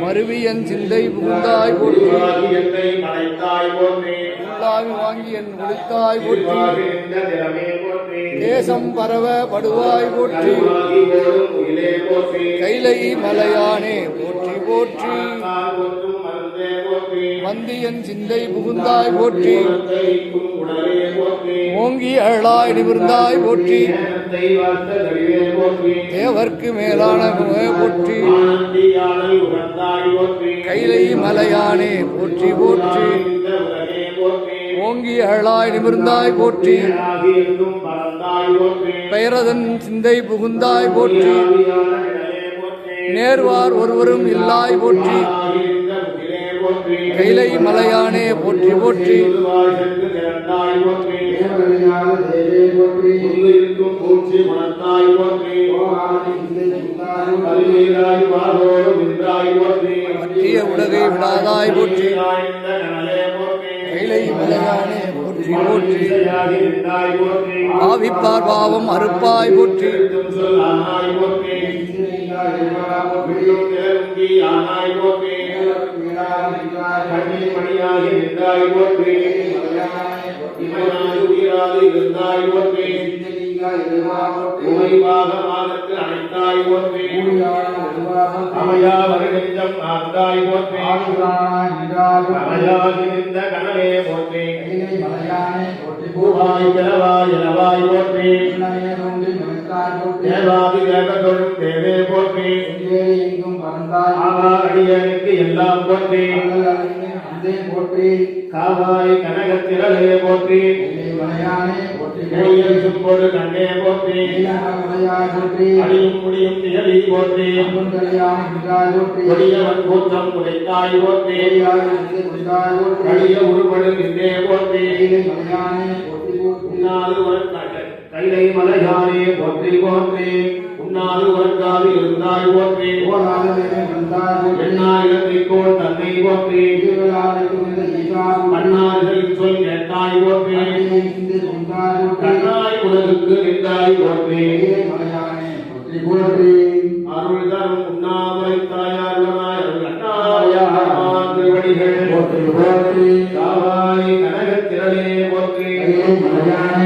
மருவியன் சிந்தை புகுந்தாய் போற்றி. போற்றி. உள்ளாவி வாங்கி என் ஒளித்தாய் போற்றி. தேசம் பரவ படுவாய் போற்றி. கைலை மலையானே போற்றி போற்றி. வந்து என் சிந்தை புகுந்தாய் போற்றி. ஓங்கி அழலாய் நிமிர்ந்தாய் போற்றி. தேவர்க்கு மேலான போற்றி. கைலை மலையானே போற்றி போற்றி. ஓங்கி அழலாய் நிமிர்ந்தாய் போற்றி. பெயரதன் சிந்தை புகுந்தாய் போற்றி. நேர்வார் ஒருவரும் இல்லாய் போற்றி. கைலை மலையானே போற்றி போற்றி. பற்றிய உலகை விடாதாய் போற்றி. கைலை மலையானே போற்றி போற்றி. ஆவிப்பார் பாவம் அறுப்பாய் போற்றி. ஆனாய் போற்றி வில்லும் நிலருங்கி நின்றாய் போற்றி இமையாது உயிராது இருந்தாய் அமையா ஆந்தாய் நின்ற பூவாய் இளவாய் தேவாதி ஆவா அடியனுக்கு எல்லாம் போற்றி. போற்றி. காவாய் கனகத்திரலே போற்றி. கோயில் சுப்பொரு கண்ணே போற்றி. அடியும் முடியும் திகழி போற்றி. கொடியவன் கூற்றம் உடைத்தாய் போற்றி. கடிய உருவடு நின்றே போற்றி. உன்னாது உனக்காக கைலை மலையானே போற்றி போற்றி. உன்னாது உனக்காது இருந்தாய் போற்றி. எண்ணாயிரத்திற்கோள் தன்னை போற்றி கண்ணார்கள் சொல் கேட்டாய் போற்றி கண்ணாய் உலகுக்கு நின்றாய் போற்றி அருள் தரும் உண்ணாமலை தாயாருமாய் அருள் அண்ணாயார் திருவடிகள். கனகத்திரளே போற்றி எழுத்தில்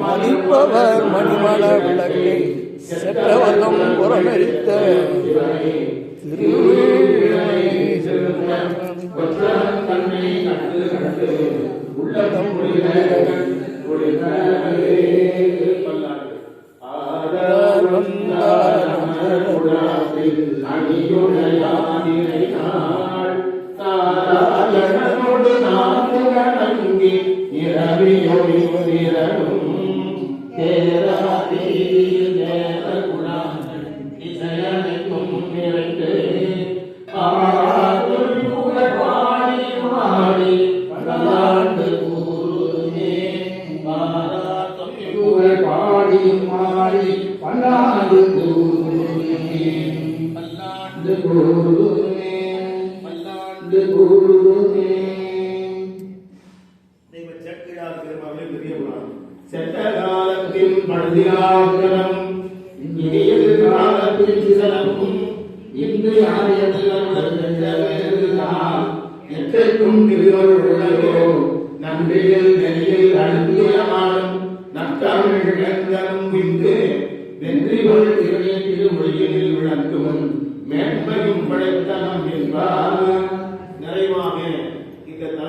மதிப்பவர் மணிமல விளக்கை செற்றவல்லம் புறமெரித்த உள்ளதம் இரவியொளி திரளும் தேராதீர் நேர குணாங்கள் இசையனைக்கும் நிறைந்து ஆராதுள் புகழ் பாடி மாடி பல்லாண்டு கூறுமே. ஆராதம் பாடி மாடி பல்லாண்டு கூறுமே பல்லாண்டு கூறுமே. இன்று ஆரியதெல்லாம் எத்தற்கும் திருவருள் உலகோ நன்றியில் நெறியில் அழுந்தியமானும் நற்றமிழ் இழந்தனும் விந்து வென்றிகள் திருநீர் திருமொழியில் விளக்கும் மேன்மையும் படைத்தனம் என்பார்.